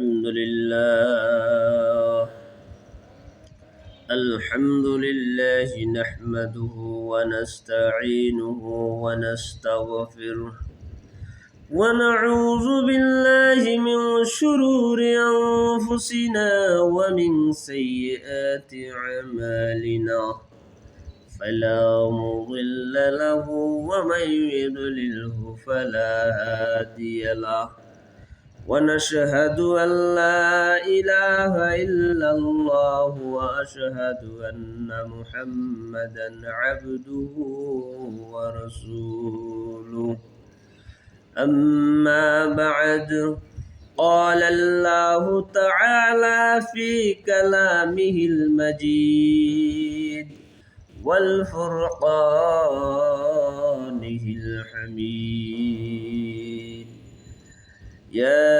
الحمد لله. الحمد لله نحمده ونستعينه ونستغفره. ونعوذ بالله من شرور أنفسنا ومن سيئات أعمالنا. فلا مضل له ومن يضلله فلا هادي له. ونشهد أن لا إله إلا الله وأشهد أن محمدا عبده ورسوله. أما بعد قال الله تعالى في كلامه المجيد والفرقانه الحميد. يا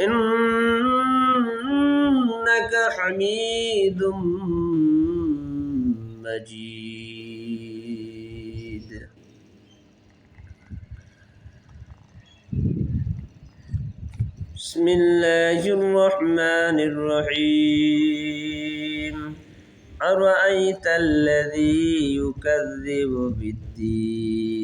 إنك حميد مجيد. بسم الله الرحمن الرحيم. أرأيت الذي يكذب بالدين؟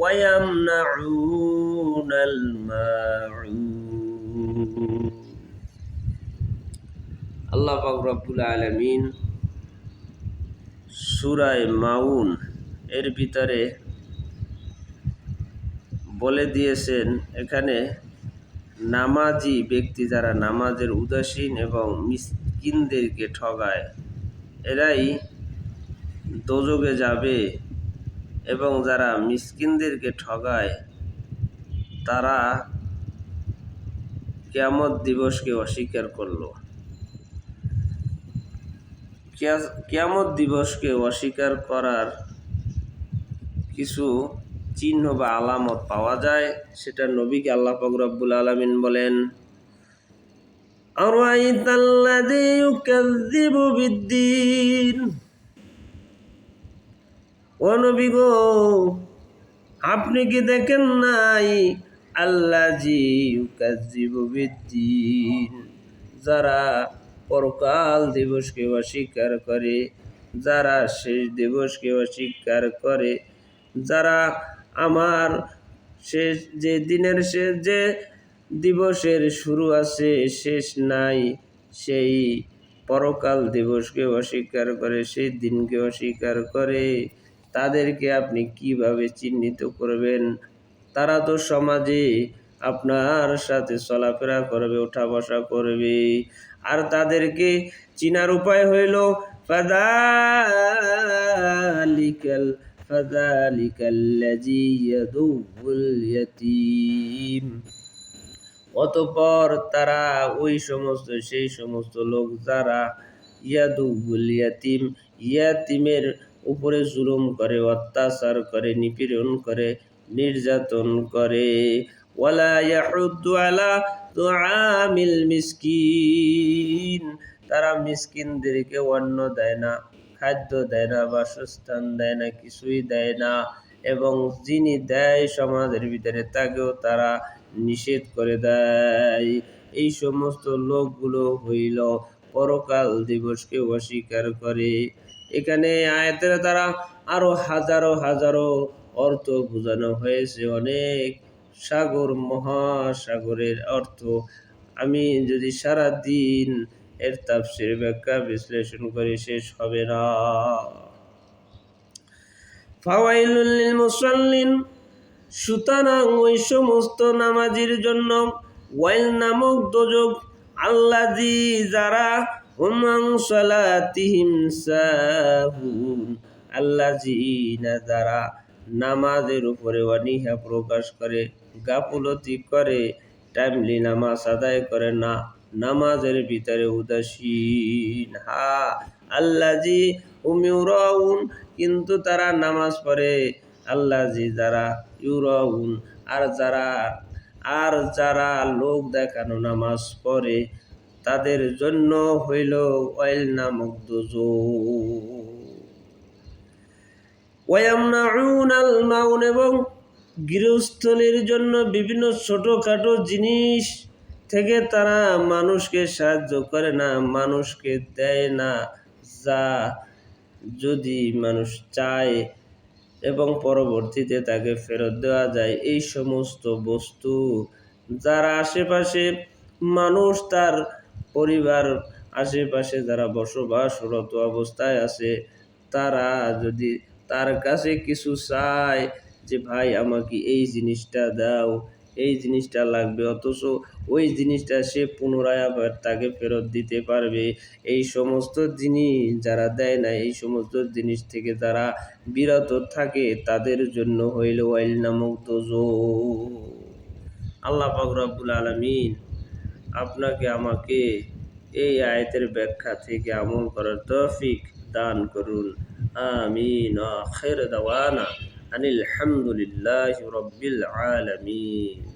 ويمنعون الماعون আল্লাহ পাক রব্বুল আলমিন সুরায় মাউন এর ভিতরে বলে দিয়েছেন এখানে নামাজি ব্যক্তি যারা নামাজের উদাসীন এবং মিসকিনদেরকে ঠগায় এরাই দোজগে যাবে এবং যারা মিসকিনদেরকে ঠগায়, তারা কেয়ামত দিবসকে অস্বীকার করল। কেয়ামত দিবসকে অস্বীকার করার কিছু চিহ্ন বা আলামত পাওয়া যায়, সেটা নবীকে আল্লাহ ফকরাবুল আলমিন বলেন আপনি কি দেখেন নাই? আল্লাহ জি যারা পরকাল দিবসকে অস্বীকার করে, যারা শেষ দিবসকে অস্বীকার করে, যারা আমার শেষ, যে দিনের শেষ যে দিবসের শুরু আছে, শেষ নাই, সেই পরকাল দিবসকে অস্বীকার করে, সেই দিনকে অস্বীকার করে তাদেরকে আপনি কীভাবে চিহ্নিত করবেন? তারা তো সমাজে আপনার সাথে চলাফেরা করবে ওঠা বসা করবে। আর তাদেরকে চিনার উপায় হইল, ফাদালিকাল অতপর তারা ওই সমস্ত, সেই সমস্ত লোক যারা ইয়াদুল ইয়াতিম, ইয়াতিমের উপরে জুলুম করে, অত্যাচার করে, নিপীড়ন করে, নির্যাতন করে। ওয়ালা তারা মিসকিনদেরকে অন্ন দেয় না, খাদ্য দেয় না, বাসস্থান দেয় না, কিছুই দেয় না এবং যিনি দেয় সমাজের ভিতরে, তাকেও তারা নিষেধ করে দেয়। এই সমস্ত লোকগুলো হইল পরকাল দিবসকে অস্বীকার করে। এখানে আয়াতের দ্বারা আরও হাজারো হাজারো অর্থ বোঝানো হয়েছে, অনেক সাগর, মহাসাগরের অর্থ। আমি যদি সারা দিন এর তাফসির ব্যাখ্যা বিশ্লেষণ করে শেষ হবে না। ফাওয়াইলুল লিল মুসাল্লিন, সুতরাং ওই সমস্ত নামাজির জন্য ওয়াইল নামক দোজক আল্লাজি যারা হুমাং সালাতিহিম সাহুন আল্লাজি না যারা নামাজের উপরে অনীহা প্রকাশ করে, গাফুলতি করে, টাইমলি নামাজ আদায় করে না, নামাজের ভিতরে উদাসীন। হা আল্লাজি উমিউরাউন, কিন্তু তারা নামাজ পড়ে। আল্লাজি যারা ইউরাউন, আর যারা আর যারা লোক দেখানো নামাজ পড়ে তাদের জন্য হইল ওয়াইল নামক ওয়ামনাউনাল মাউন এবং গৃহস্থলীর জন্য বিভিন্ন ছোটোখাটো জিনিস থেকে তারা মানুষকে সাহায্য করে না, মানুষকে দেয় না যা যদি মানুষ চায় এবং পরবর্তীতে তাকে ফেরত দেওয়া যায়। এই সমস্ত বস্তু যারা আশেপাশে মানুষ তার পরিবার, আশেপাশে যারা বসবাসরত অবস্থায় আছে, তারা যদি তার কাছে কিছু চায় যে, ভাই, আমাকে এই জিনিসটা দাও, এই জিনিসটা লাগবে। অথচ ওই জিনিসটা সে পুনরায় আবার তাকে ফেরত দিতে পারবে। এই সমস্ত জিনিস যারা দেয় না, এই সমস্ত জিনিস থেকে যারা বিরত থাকে, তাদের জন্য হইল ওয়াইল নামক তোজো আল্লাহ পাক রব্বুল আলমিন আপনাকে আমাকে এই আয়তের ব্যাখ্যা থেকে আমল করার তৌফিক দান করুন। আমিন। আখের দাওয়ানা আনিল হামদুলিল্লাহ রব্বিল আলামিন।